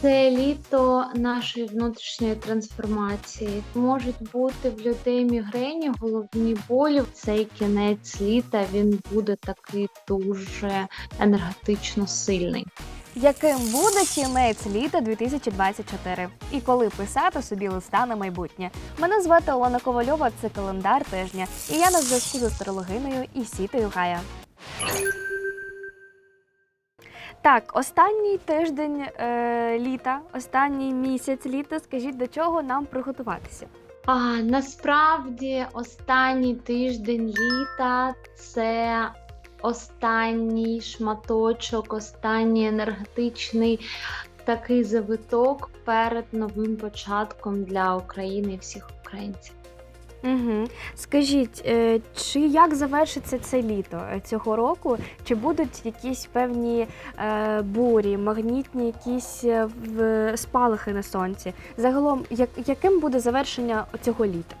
Це літо нашої внутрішньої трансформації. Можуть бути в людей мігрені, головні болі. Цей кінець літа він буде такий дуже енергетично сильний. Яким буде кінець літа 2024? І коли писати собі листа на майбутнє? Мене звати Олена Ковальова, це календар тижня, і я на зв'язку з астрологиною сітою Гая. Так, останній тиждень е, літа, останній місяць літа. Скажіть, до чого нам приготуватися? А насправді останній тиждень літа це останній шматочок, останній енергетичний такий завиток перед новим початком для України і всіх українців. Угу. Скажіть, е, чи як завершиться це літо е, цього року? Чи будуть якісь певні е, бурі, магнітні якісь спалахи на сонці? Загалом, як, яким буде завершення цього літа?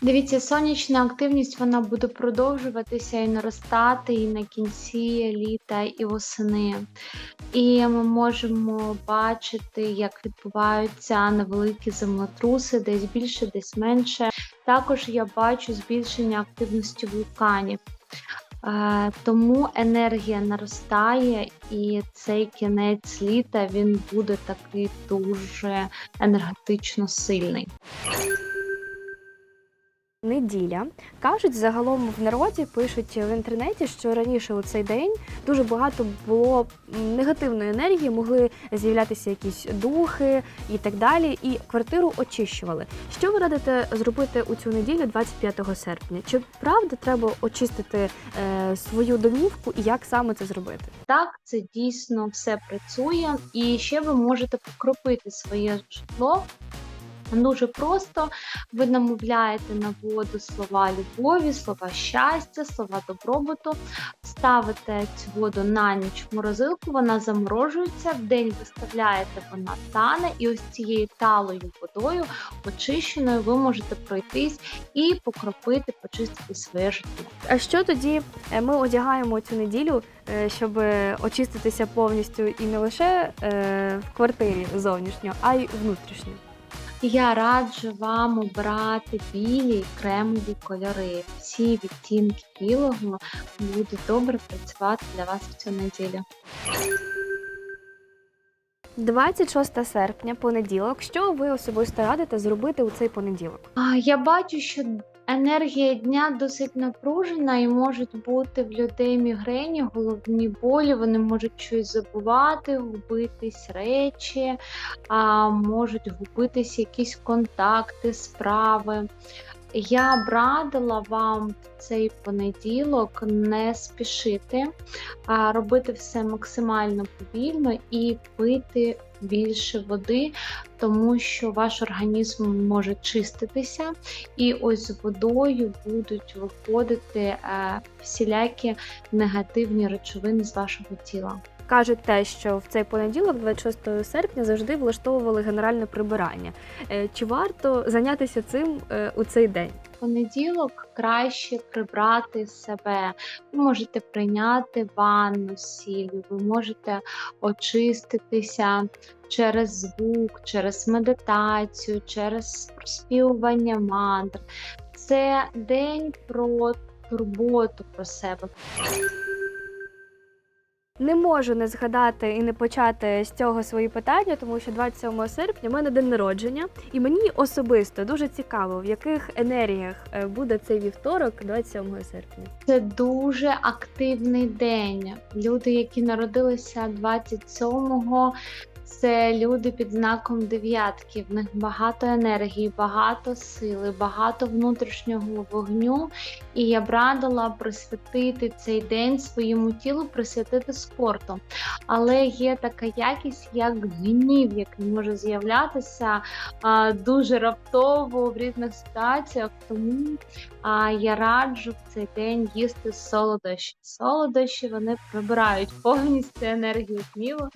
Дивіться, сонячна активність вона буде продовжуватися і наростати і на кінці літа, і восени. І ми можемо бачити, як відбуваються невеликі землетруси, десь більше, десь менше. Також я бачу збільшення активності вулканів. Е, Тому енергія наростає, і цей кінець літа він буде такий дуже енергетично сильний. Неділя кажуть, загалом в народі пишуть в інтернеті, що раніше у цей день дуже багато було негативної енергії, могли з'являтися якісь духи і так далі. І квартиру очищували. Що ви радите зробити у цю неділю, 25 серпня? Чи правда треба очистити е, свою домівку і як саме це зробити? Так, це дійсно все працює. І ще ви можете покропити своє житло. Дуже просто ви намовляєте на воду слова любові, слова щастя, слова добробуту, ставите цю воду на ніч в морозилку, вона заморожується, в день виставляєте, вона тане, і ось цією талою водою, очищеною, ви можете пройтись і покропити, почистити своє житло. А що тоді е, ми одягаємо цю неділю, е, щоб очиститися повністю і не лише е, в квартирі зовнішньо, а й внутрішньо? Я раджу вам обрати білі й кремові кольори. Всі відтінки білого будуть добре працювати для вас в цю неділю. 26 серпня, понеділок. Що ви особисто радите зробити у цей понеділок? А, Я бачу, що енергія дня досить напружена і можуть бути в людей мігрені, головні болі. Вони можуть щось забувати, губитись речі, а, можуть губитись якісь контакти, справи. Я б радила вам в цей понеділок не спішити, а робити все максимально повільно і пити більше води, тому що ваш організм може чиститися, і ось з водою будуть виходити е, всілякі негативні речовини з вашого тіла. Кажуть те, що в цей понеділок, 26 серпня, завжди влаштовували генеральне прибирання. Е, Чи варто зайнятися цим е, у цей день? понеділок краще прибрати себе. Ви можете прийняти ванну сіллю, ви можете очиститися через звук, через медитацію, через проспівування мантр. Це день про турботу про себе. Не можу не згадати і не почати з цього свої питання, тому що 27 серпня в мене день народження, і мені особисто дуже цікаво, в яких енергіях е, буде цей вівторок, 27 серпня. Це дуже активний день. Люди, які народилися 27-го, це люди під знаком дев'ятки. В них багато енергії, багато сили, багато внутрішнього вогню. І я б радила присвятити цей день своєму тілу, присвятити спорту. Але є така якість, як гнів, який може з'являтися а, дуже раптово в різних ситуаціях. Тому а, я раджу в цей день їсти солодощі. Солодощі вони прибирають повністю енергію гніву.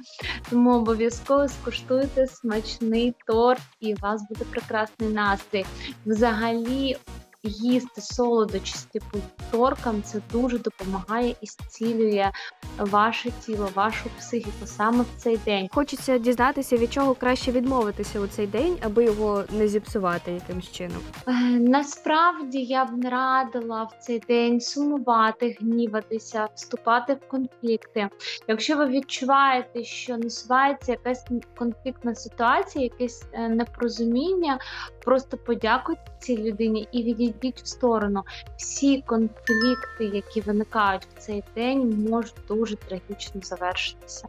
Тому обов'язково скуштуйте смачний торт, і у вас буде прекрасний настрій. Взагалі, їсти солодощі по вівторкам, це дуже допомагає і зцілює ваше тіло, вашу психіку саме в цей день. Хочеться дізнатися, від чого краще відмовитися у цей день, аби його не зіпсувати якимсь чином. Е, Насправді я б не радила в цей день сумувати, гніватися, вступати в конфлікти. Якщо ви відчуваєте, що насувається якась конфліктна ситуація, якесь е, непорозуміння, просто подякуйте цій людині і відійдіть в сторону. Всі конфлікти, які виникають в цей день, можуть дуже трагічно завершитися.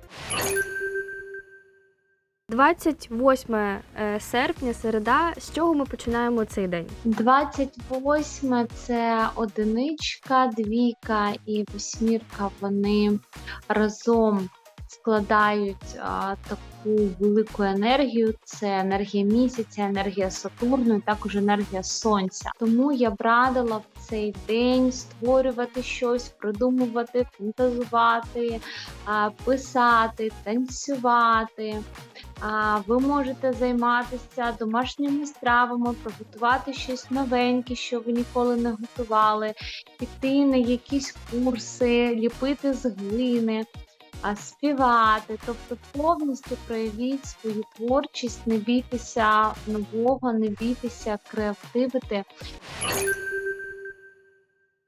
28 е, серпня, середа. З чого ми починаємо цей день? 28 це одиничка, двійка і восьмірка. Вони разом складають а, таку велику енергію. Це енергія місяця, енергія Сатурну, і також енергія сонця. Тому я б радила в цей день створювати щось, придумувати, фантазувати, а, писати, танцювати. А, Ви можете займатися домашніми стравами, приготувати щось новеньке, що ви ніколи не готували, піти на якісь курси, ліпити з глини, а, співати. Тобто повністю проявіть свою творчість, не бійтеся нового, не бійтеся креативити.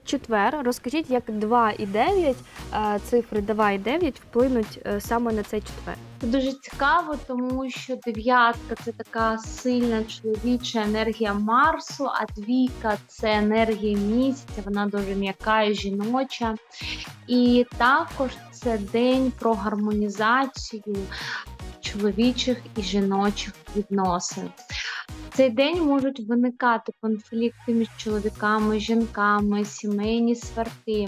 Четвер. Розкажіть, як 2 і 9, е, цифри 2 і 9 вплинуть е, саме на цей четвер. Це дуже цікаво, тому що дев'ятка це така сильна чоловіча енергія Марсу, а двійка це енергія місяця, вона дуже м'яка і жіноча. І також це день про гармонізацію чоловічих і жіночих відносин. Цей день можуть виникати конфлікти між чоловіками, жінками, сімейні сварки.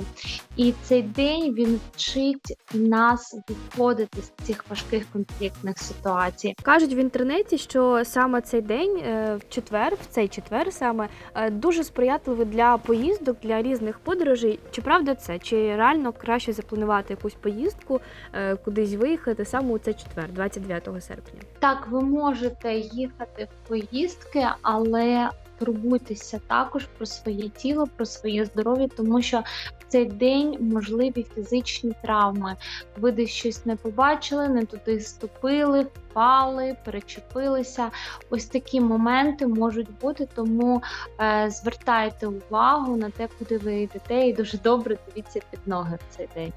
І цей день він вчить нас виходити з цих важких конфліктних ситуацій. Кажуть в інтернеті, що саме цей день, е, в четвер, в цей четвер саме е, дуже сприятливий для поїздок, для різних подорожей. Чи правда це? Чи реально краще запланувати якусь поїздку, е, кудись виїхати саме у цей четвер, 29 серпня? Так, ви можете їхати в поїздки, але турбуйтеся також про своє тіло, про своє здоров'я, тому що в цей день можливі фізичні травми. Ви десь щось не побачили, не туди ступили, впали, перечепилися. Ось такі моменти можуть бути, тому е, звертайте увагу на те, куди ви йдете, і дуже добре дивіться під ноги в цей день.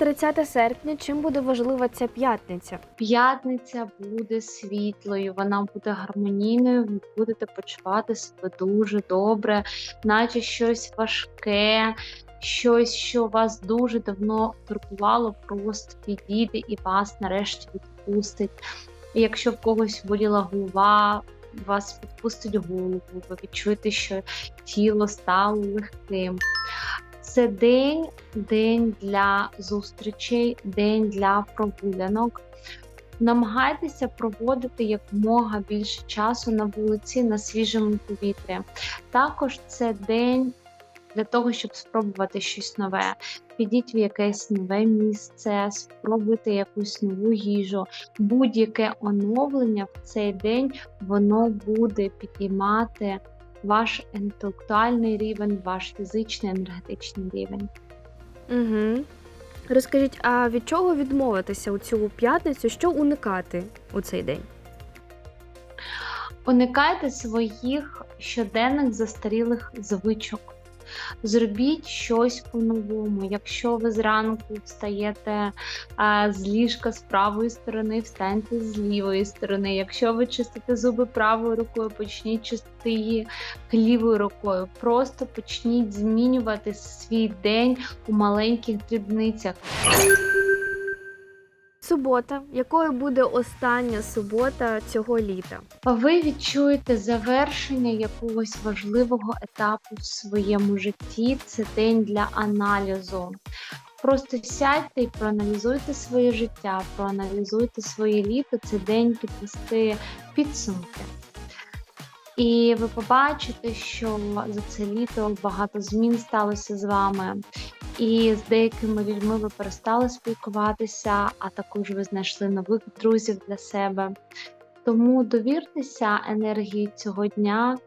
30 серпня. Чим буде важлива ця п'ятниця? П'ятниця буде світлою, вона буде гармонійною, ви будете почувати себе дуже добре, наче щось важке, щось, що вас дуже давно турбувало, просто підійде і вас нарешті відпустить. Якщо в когось боліла голова, вас відпустить голову, ви відчуєте, що тіло стало легким. Це день, день для зустрічей, день для прогулянок. Намагайтеся проводити якомога більше часу на вулиці на свіжому повітрі. Також це день для того, щоб спробувати щось нове. Підіть в якесь нове місце, спробуйте якусь нову їжу. Будь-яке оновлення в цей день воно буде підіймати ваш інтелектуальний рівень, ваш фізичний енергетичний рівень. Угу. Розкажіть, а від чого відмовитися у цю п'ятницю? Що уникати у цей день? Уникайте своїх щоденних застарілих звичок. Зробіть щось по-новому. Якщо ви зранку встаєте з ліжка з правої сторони, встаньте з лівої сторони. Якщо ви чистите зуби правою рукою, почніть чистити її лівою рукою. Просто почніть змінювати свій день у маленьких дрібницях. Субота, якою буде остання субота цього літа? Ви відчуєте завершення якогось важливого етапу в своєму житті. Це день для аналізу. Просто сядьте і проаналізуйте своє життя, проаналізуйте своє літо. Це день підвести підсумки. І ви побачите, що за це літо багато змін сталося з вами. І з деякими людьми ви перестали спілкуватися, а також ви знайшли нових друзів для себе. Тому довіртеся енергії цього дня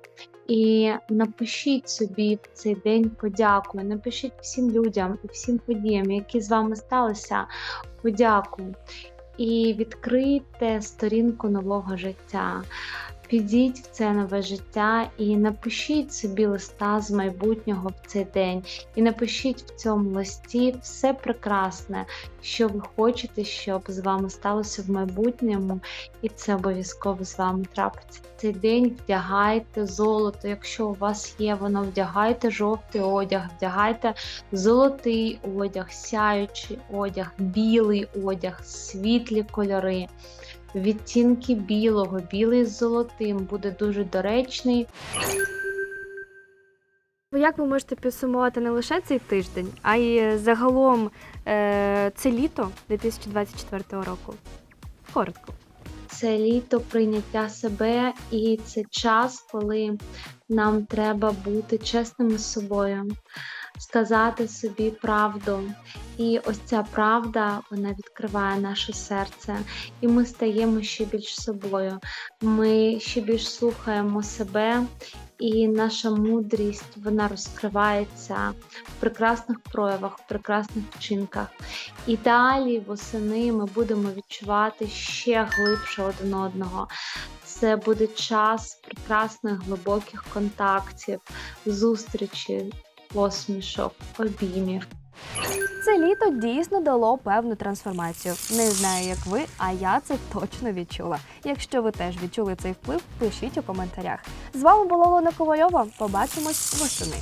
і напишіть собі в цей день подяку. Напишіть всім людям і всім подіям, які з вами сталися, подяку. І відкрийте сторінку нового життя. Підіть в це нове життя і напишіть собі листа з майбутнього в цей день. І напишіть в цьому листі все прекрасне, що ви хочете, щоб з вами сталося в майбутньому, і це обов'язково з вами трапиться. Цей день вдягайте золото. Якщо у вас є воно, вдягайте жовтий одяг, вдягайте золотий одяг, сяючий одяг, білий одяг, світлі кольори. Відтінки білого, білий з золотим буде дуже доречний. Як ви можете підсумувати не лише цей тиждень, а й загалом е, це літо 2024 року? Коротко. Це літо прийняття себе, і це час, коли нам треба бути чесними з собою, сказати собі правду. І ось ця правда вона відкриває наше серце, і ми стаємо ще більш собою. Ми ще більш слухаємо себе, і наша мудрість вона розкривається в прекрасних проявах, в прекрасних вчинках. І далі восени ми будемо відчувати ще глибше один одного. Це буде час прекрасних глибоких контактів, зустрічі, посмішок, обіймів. Це літо дійсно дало певну трансформацію. Не знаю, як ви, а я це точно відчула. Якщо ви теж відчули цей вплив, пишіть у коментарях. З вами була Лона Ковальова. Побачимось восени.